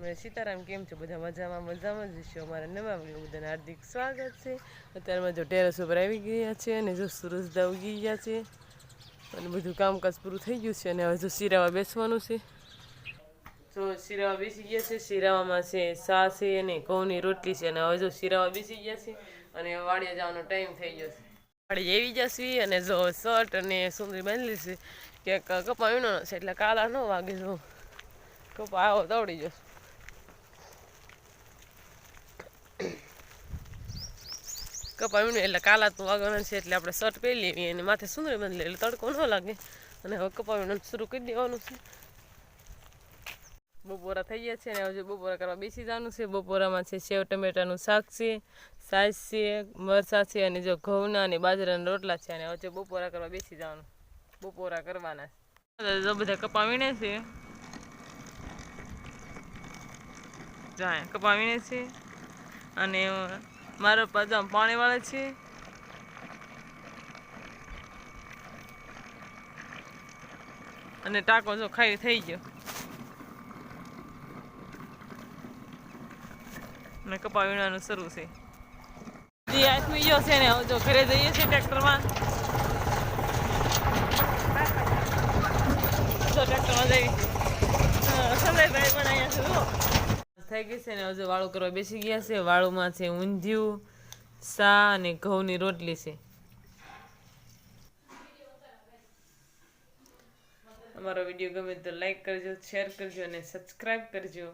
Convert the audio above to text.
અમે સીતારામ કેમ છો? બધા મજામાં? મજામાં જ છો. અમારા નવા વ્લોગ બધાને હાર્દિક સ્વાગત છે. અત્યારમાં જો ટેરેસ ઉપર આવી ગયા છે અને જો સુરજદા ઉગી ગયા છે અને બધું કામકાજ પૂરું થઈ ગયું છે અને હવે જો શિરાવા બેસવાનું છે. જો શિરાવા બેસી ગયા છે. શિરાવામાં છે સા છે અને ઘઉંની રોટલી છે અને હવે જો શિરાવા બેસી ગયા છે અને વાડિયા જવાનો ટાઈમ થઈ ગયો છે. વાડી એવી જશી અને જો શર્ટ અને સુંદરી બાંધેલી છે. કે કપા વીણો છે એટલે કાલા ન વાગે જો. કપા આવો દોડી જશે. કપાવીને એટલે કાલા તો વાગવાના છે એટલે આપણે શર્ટ પહેરી લેવી અને માથે સુંદરી બંધ એટલે તડકો ન લાગે. અને હવે કપાવીને શરૂ કરી દેવાનું છે. બપોરા થઈ ગયા છે અને હજુ બપોરા કરવા બેસી જવાનું છે. બપોરામાં છે સેવ, ટમેટાનું શાક છે સાસ છે, મરચાં છે અને જો ઘઉંના અને બાજરાના રોટલા છે અને હજુ બપોરા કરવા બેસી જવાનું. બપોરા કરવાના છે. જો બધા કપાવીને છે. જાય, કપા વીણે છે. અને મારો પાછો પાણી વાળે છે. અને ટાંકો જો ખાઈ થઈ ગયો. અને કપા વીણવાનું શરૂ છે. જે આથમી ગયો છે ને, હવે જો ઘરે જઈએ છીએ ટ્રેક્ટરમાં. ટ્રેક્ટરમાં જઈએ. સમયભાઈ પણ અહીંયા છે થઈ ગઈ છે ને હજુ વાળું કરવા બેસી ગયા છે. વાળુમાં છે ઊંધિયું, સા અને ઘઉંની રોટલી છે. અમારો વીડિયો ગમે તો લાઈક કરજો શેર કરજો અને સબસ્ક્રાઈબ કરજો.